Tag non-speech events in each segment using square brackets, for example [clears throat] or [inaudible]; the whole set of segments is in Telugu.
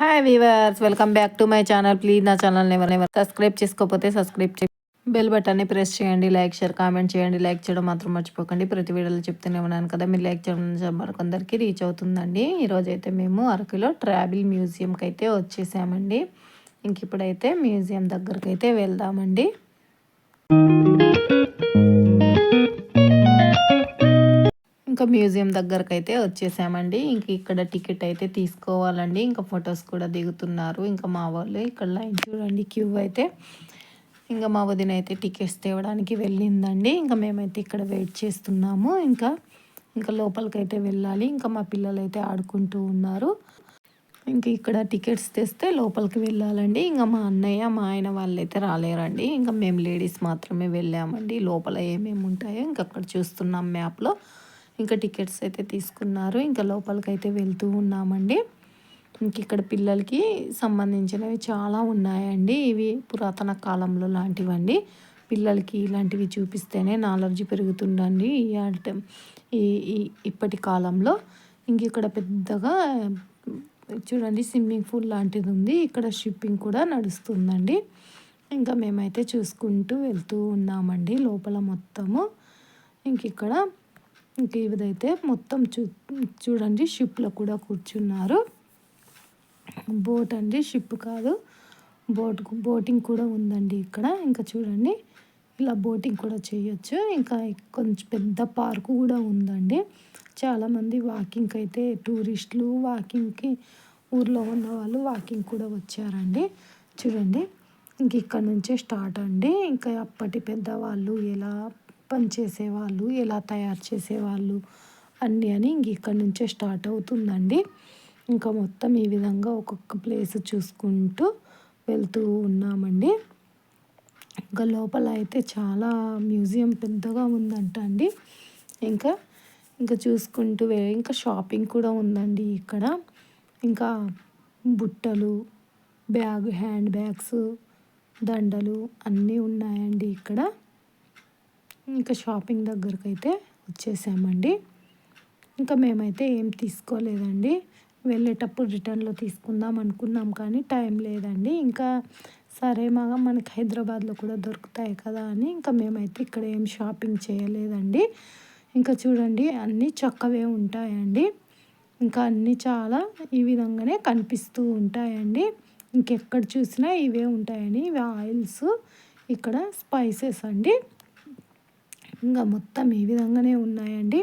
Hi viewers welcome back to my channel please నా ఛానల్ని ఎవరైనా సబ్స్క్రైబ్ చేసుకోకపోతే సబ్స్క్రైబ్ చేయండి. బెల్ బటన్ని ప్రెస్ చేయండి లైక్ షేర్ కామెంట్ చేయండి. లైక్ చేయడం మాత్రం మర్చిపోకండి. ప్రతి వీడియోలో చెప్తూనే ఉన్నాను కదా మీరు లైక్ చేయడం మరికొందరికి రీచ్ అవుతుందండి. ఈరోజు అయితే మేము అరకులో ట్రావెల్ మ్యూజియంకి అయితే వచ్చేసామండి. ఇంక ఇప్పుడైతే మ్యూజియం దగ్గరికి అయితే వెళ్దామండి. ఇంకా మ్యూజియం దగ్గరకు అయితే వచ్చేసామండి. ఇంక ఇక్కడ టికెట్ అయితే తీసుకోవాలండి. ఇంకా ఫొటోస్ కూడా దిగుతున్నారు. ఇంకా మా వాళ్ళు ఇక్కడ లైన్ చూడండి క్యూ అయితే. ఇంకా మా వదిన అయితే టికెట్స్ తేవడానికి వెళ్ళిందండి. ఇంకా మేమైతే ఇక్కడ వెయిట్ చేస్తున్నాము. ఇంకా ఇంకా లోపలికైతే వెళ్ళాలి. ఇంకా మా పిల్లలు అయితే ఆడుకుంటూ ఉన్నారు. ఇంకా ఇక్కడ టికెట్స్ తెస్తే లోపలికి వెళ్ళాలండి. ఇంకా మా అన్నయ్య మా ఆయన వాళ్ళు అయితే రాలేరండి. ఇంకా మేము లేడీస్ మాత్రమే వెళ్ళామండి. లోపల ఏమేమి ఉంటాయో ఇంకా అక్కడ చూస్తున్నాం మ్యాప్లో. ఇంకా టికెట్స్ అయితే తీసుకున్నారు. ఇంకా లోపలికి అయితే వెళ్తూ ఉన్నామండి. ఇంక ఇక్కడ పిల్లలకి సంబంధించినవి చాలా ఉన్నాయండి. ఇవి పురాతన కాలంలో లాంటివండి. పిల్లలకి ఇలాంటివి చూపిస్తేనే నాలెడ్జ్ పెరుగుతుండండి ఈ ఈ ఇప్పటి కాలంలో. ఇంక ఇక్కడ పెద్దగా చూడండి స్విమ్మింగ్ పూల్ లాంటిది ఉంది. ఇక్కడ షిప్పింగ్ కూడా నడుస్తుందండి. ఇంకా మేమైతే చూసుకుంటూ వెళ్తూ ఉన్నామండి లోపల మొత్తము. ఇంక ఇక్కడ ఇంకా ఇదైతే మొత్తం చూ చూడండి షిప్లో కూడా కూర్చున్నారు. బోట్ అండి షిప్ కాదు. బోట్ బోటింగ్ కూడా ఉందండి ఇక్కడ. ఇంకా చూడండి ఇలా బోటింగ్ కూడా చేయొచ్చు. ఇంకా కొంచెం పెద్ద పార్కు కూడా ఉందండి. చాలామంది వాకింగ్కి అయితే టూరిస్టులు వాకింగ్కి ఊర్లో ఉన్న వాళ్ళు వాకింగ్ కూడా వచ్చారండి. చూడండి ఇంక ఇక్కడ నుంచే స్టార్ట్ అండి. ఇంకా అప్పటి పెద్దవాళ్ళు ఎలా పనిచేసేవాళ్ళు ఎలా తయారు చేసేవాళ్ళు అన్నీ అని ఇంక ఇక్కడ నుంచే స్టార్ట్ అవుతుందండి. ఇంకా మొత్తం ఈ విధంగా ఒక్కొక్క ప్లేస్ చూసుకుంటూ వెళ్తూ ఉన్నామండి. ఇంకా లోపల అయితే చాలా మ్యూజియం పెద్దగా ఉందంట అండి ఇంకా ఇంకా చూసుకుంటూ ఇంకా షాపింగ్ కూడా ఉందండి ఇక్కడ. ఇంకా బుట్టలు బ్యాగ్ హ్యాండ్ బ్యాగ్స్ దండలు అన్నీ ఉన్నాయండి ఇక్కడ. ఇంకా షాపింగ్ దగ్గరకు అయితే వచ్చేసామండి. ఇంకా మేమైతే ఏం తీసుకోలేదండి. వెళ్ళేటప్పుడు రిటర్న్లో తీసుకుందాం అనుకున్నాం కానీ టైం లేదండి. ఇంకా సరే మగ మనకి హైదరాబాద్లో కూడా దొరుకుతాయి కదా అని ఇంకా మేమైతే ఇక్కడ ఏం షాపింగ్ చేయలేదండి. ఇంకా చూడండి అన్నీ చక్కవే ఉంటాయండి. ఇంకా అన్నీ చాలా ఈ విధంగానే కనిపిస్తూ ఉంటాయండి. ఇంకెక్కడ చూసినా ఇవే ఉంటాయని. ఇవి ఆయిల్స్ ఇక్కడ స్పైసెస్ అండి. ఇంకా మొత్తం ఈ విధంగానే ఉన్నాయండి.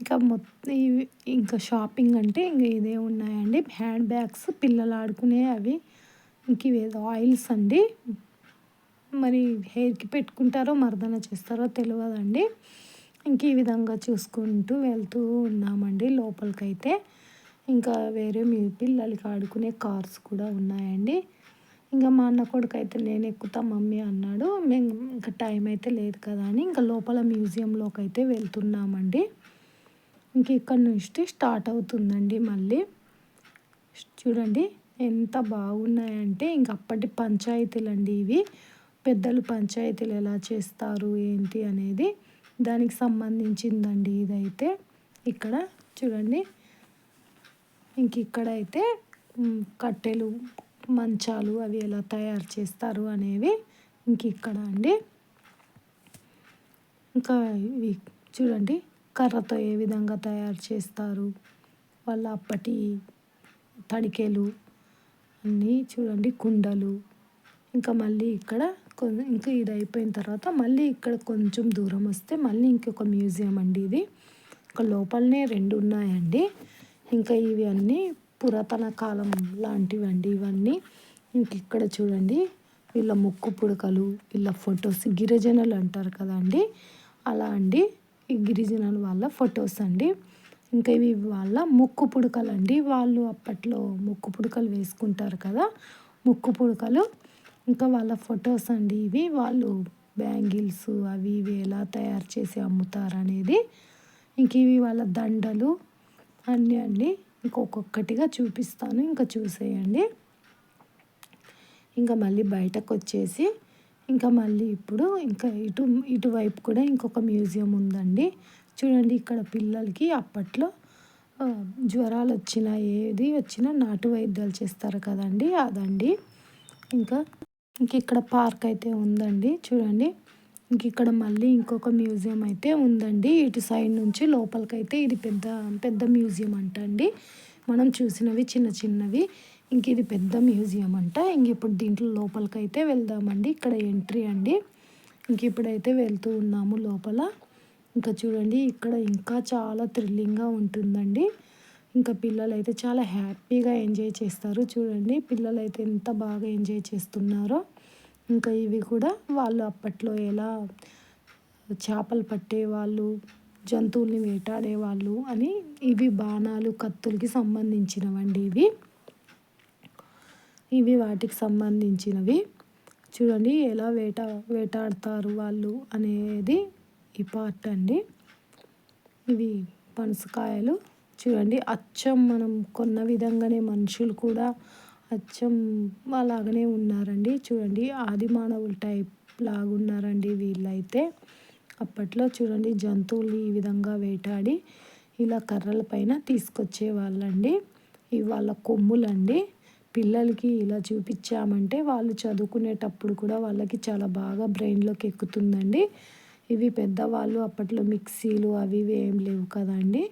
ఇంకా మొత్తం ఇంకా షాపింగ్ అంటే ఇంకా ఇదే ఉన్నాయండి. హ్యాండ్ బ్యాగ్స్ పిల్లలు ఆడుకునే అవి. ఇంక ఇవేదో ఆయిల్స్ అండి. మరి హెయిర్కి పెట్టుకుంటారో మర్దన చేస్తారో తెలియదండి ఇంక ఈ విధంగా చూసుకుంటూ వెళ్తూ ఉన్నామండి లోపలికైతే. ఇంకా వేరే మీ పిల్లలకి ఆడుకునే కార్స్ కూడా ఉన్నాయండి. ఇంకా మా అన్న కొడుకు అయితే నేను ఎక్కుతా మమ్మీ అన్నాడు. మేము ఇంకా టైం అయితే లేదు కదా అని ఇంకా లోపల మ్యూజియంలోకి అయితే వెళ్తున్నామండి. ఇంక ఇక్కడ నుంచి స్టార్ట్ అవుతుందండి మళ్ళీ. చూడండి ఎంత బాగున్నాయంటే ఇంక అప్పటి పంచాయతీలు అండి ఇవి. పెద్దలు పంచాయతీలు ఎలా చేస్తారు ఏంటి అనేది దానికి సంబంధించిందండి ఇదైతే. ఇక్కడ చూడండి. ఇంక ఇక్కడైతే కట్టెలు మంచాలు అవి ఎలా తయారు చేస్తారు అనేవి ఇంక ఇక్కడ అండి. ఇంకా ఇవి చూడండి కర్రతో ఏ విధంగా తయారు చేస్తారు వాళ్ళ అప్పటి తడికెలు అన్నీ చూడండి కుండలు. ఇంకా మళ్ళీ ఇక్కడ ఇంకా ఇది అయిపోయిన తర్వాత మళ్ళీ ఇక్కడ కొంచెం దూరం వస్తే మళ్ళీ ఇంకొక మ్యూజియం అండి ఇది. ఒక లోపలనే రెండు ఉన్నాయండి. ఇంకా ఇవి అన్నీ పురాతన కాలం లాంటివండి ఇవన్నీ. ఇంక ఇక్కడ చూడండి వీళ్ళ ముక్కు పుడకలు వీళ్ళ ఫొటోస్ గిరిజనులు అంటారు కదండి. అలా అండి ఈ గిరిజనుల వాళ్ళ ఫొటోస్ అండి. ఇంకా ఇవి వాళ్ళ ముక్కు పుడకలు అండి వాళ్ళు అప్పట్లో ముక్కు పుడకలు వేసుకుంటారు కదా ముక్కు పుడకలు. ఇంకా వాళ్ళ ఫొటోస్ అండి ఇవి. వాళ్ళు బ్యాంగిల్స్ అవి ఇవి ఎలా తయారు చేసి అమ్ముతారు అనేది ఇంక ఇవి వాళ్ళ దండలు అన్నీ అండి. ఇంకొకటిగా చూపిస్తాను. ఇంకా చూసేయండి. ఇంకా మళ్ళీ బయటకు వచ్చేసి ఇంకా మళ్ళీ ఇప్పుడు ఇంకా ఇటు ఇటువైపు కూడా ఇంకొక మ్యూజియం ఉందండి. చూడండి ఇక్కడ పిల్లలకి అప్పట్లో జ్వరాలు వచ్చినా ఏది వచ్చినా నాటు వైద్యాలు చేస్తారు కదండి అదండి. ఇంకా ఇంక ఇక్కడ పార్క్ అయితే ఉందండి. చూడండి. ఇంక ఇక్కడ మళ్ళీ ఇంకొక మ్యూజియం అయితే ఉందండి. ఇటు సైడ్ నుంచి లోపలికైతే ఇది పెద్ద పెద్ద మ్యూజియం అంట అండి. మనం చూసినవి చిన్న చిన్నవి. ఇంక ఇది పెద్ద మ్యూజియం అంట. ఇంక ఇప్పుడు దీంట్లో లోపలికైతే వెళ్దామండి. ఇక్కడ ఎంట్రీ అండి. ఇంక ఇప్పుడైతే వెళ్తూ ఉన్నాము లోపల. ఇంకా చూడండి ఇక్కడ ఇంకా చాలా థ్రిల్లింగ్గా ఉంటుందండి. ఇంకా పిల్లలు అయితే చాలా హ్యాపీగా ఎంజాయ్ చేస్తారు. చూడండి పిల్లలు అయితే ఎంత బాగా ఎంజాయ్ చేస్తున్నారో. ఇంకా ఇవి కూడా వాళ్ళు అప్పట్లో ఎలా చేపలు పట్టేవాళ్ళు జంతువుల్ని వేటాడేవాళ్ళు అని ఇవి బాణాలు కత్తులకి సంబంధించినవండి ఇవి. ఇవి వాటికి సంబంధించినవి. చూడండి ఎలా వేట వేటాడతారు వాళ్ళు అనేది ఈ పార్ట్ అండి. ఇవి పనసకాయలు. చూడండి అచ్చం మనం కొన్న విధంగానే మనుషులు కూడా అచ్చం అలాగనే ఉన్నారండి. చూడండి ఆది మానవుల టైప్ లాగున్నారండి వీళ్ళైతే. అప్పట్లో చూడండి జంతువులు ఈ విధంగా వేటాడి ఇలా కర్రల పైన తీసుకొచ్చే వాళ్ళండి ఇవి వాళ్ళ కొమ్ములండి. పిల్లలకి ఇలా చూపించామంటే వాళ్ళు చదువుకునేటప్పుడు కూడా వాళ్ళకి చాలా బాగా బ్రెయిన్లోకి ఎక్కుతుందండి. ఇవి పెద్దవాళ్ళు అప్పట్లో మిక్సీలు అవి ఇవి ఏం లేవు కదండి.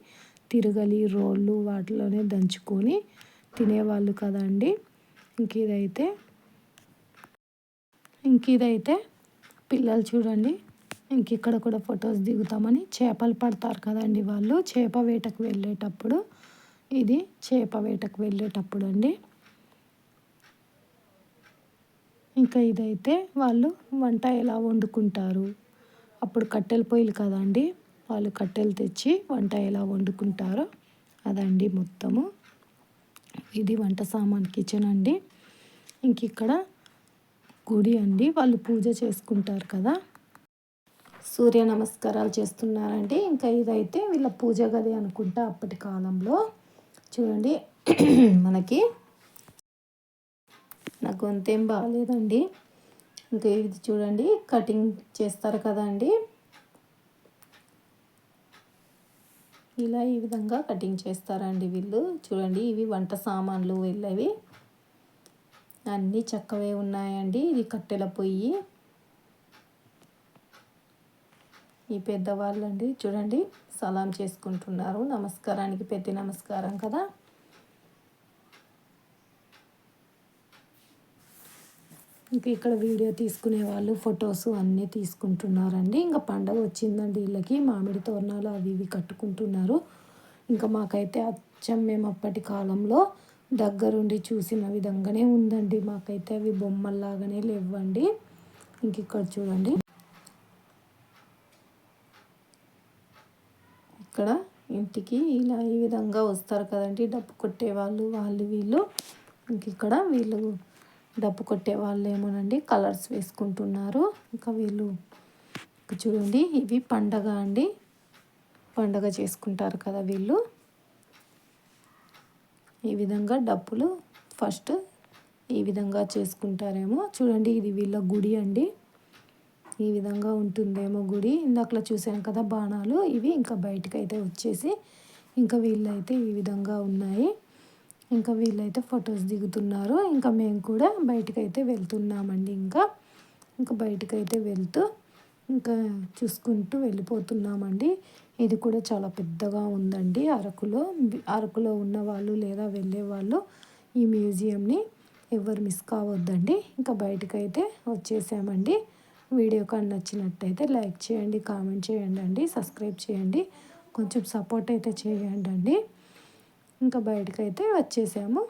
తిరగలి రోళ్ళు వాటిలోనే దంచుకొని తినేవాళ్ళు కదండి ఇంక ఇదైతే ఇంక ఇదైతే పిల్లలు చూడండి. ఇంక ఇక్కడ కూడా ఫొటోస్ దిగుతామని చేపలు పడతారు కదండి వాళ్ళు. చేప వేటకు వెళ్ళేటప్పుడు ఇది చేప వేటకు వెళ్ళేటప్పుడు అండి. ఇంకా ఇదైతే వాళ్ళు వంట ఎలా వండుకుంటారు. అప్పుడు కట్టెల పొయ్యిలు కదండి వాళ్ళు కట్టెలు తెచ్చి వంట ఎలా వండుకుంటారో అదండి మొత్తము. ఇది వంట సామాన్ కిచెన్ అండి. ఇంక ఇక్కడ గుడి అండి. వాళ్ళు పూజ చేసుకుంటారు కదా. సూర్య నమస్కారాలు చేస్తున్నారండి. ఇంకా ఇదైతే వీళ్ళ పూజ గది అనుకుంటా అప్పటి కాలంలో. చూడండి. [clears throat] మనకి నా గొంతేం బాగాలేదండి ఇంకా ఇది చూడండి. కటింగ్ చేస్తారు కదండి ఇలా ఈ విధంగా కటింగ్ చేస్తారండి వీళ్ళు. చూడండి ఇవి వంట సామాన్లు వెళ్ళేవి. అన్నీ చక్కవే ఉన్నాయండి. ఇది కట్టెల పొయ్యి. ఈ పెద్దవాళ్ళండి. చూడండి సలాం చేసుకుంటున్నారు. నమస్కారానికి పెద్ద నమస్కారం కదా. ఇంకా ఇక్కడ వీడియో తీసుకునే వాళ్ళు ఫొటోస్ అన్నీ తీసుకుంటున్నారండి. ఇంకా పండగ వచ్చిందండి వీళ్ళకి మామిడి తోరణాలు అవి ఇవి కట్టుకుంటున్నారు. ఇంకా మాకైతే అచ్చం మేము అప్పటి కాలంలో దగ్గరుండి చూసిన విధంగానే ఉందండి. మాకైతే అవి బొమ్మల్లాగానే లేవండి ఇంక ఇక్కడ చూడండి. ఇక్కడ ఇంటికి ఇలా ఈ విధంగా వస్తారు కదండి. డబ్బు కొట్టే వాళ్ళు వాళ్ళు వీళ్ళు. ఇంక ఇక్కడ వీళ్ళు డప్పు కొట్టే వాళ్ళు ఏమోనండి కలర్స్ వేసుకుంటున్నారు. ఇంకా వీళ్ళు చూడండి ఇవి పండగ అండి. పండగ చేసుకుంటారు కదా వీళ్ళు. ఈ విధంగా డప్పులు ఫస్ట్ ఈ విధంగా చేసుకుంటారేమో. చూడండి ఇది వీళ్ళ గుడి అండి. ఈ విధంగా ఉంటుందేమో గుడి. ఇందాకలా చూసాను కదా బాణాలు. ఇవి ఇంకా బయటకు అయితే వచ్చేసి ఇంకా వీళ్ళైతే ఈ విధంగా ఉన్నాయి. ఇంకా వీళ్ళైతే ఫొటోస్ దిగుతున్నారు. ఇంకా మేము కూడా బయటకైతే వెళ్తున్నామండి ఇంకా. ఇంకా బయటకైతే వెళ్తూ ఇంకా చూసుకుంటూ వెళ్ళిపోతున్నామండి. ఇది కూడా చాలా పెద్దగా ఉందండి అరకులో. అరకులో ఉన్న వాళ్ళు లేదా వెళ్ళే వాళ్ళు ఈ మ్యూజియంని ఎవరు మిస్ కావద్దండి. ఇంకా బయటకైతే వచ్చేసామండి. వీడియో కానీ నచ్చినట్టయితే లైక్ చేయండి కామెంట్ చేయండి అండి సబ్స్క్రైబ్ చేయండి. కొంచెం సపోర్ట్ అయితే చేయండి అండి ఇంకా బయటకైతే వచ్చేసాము.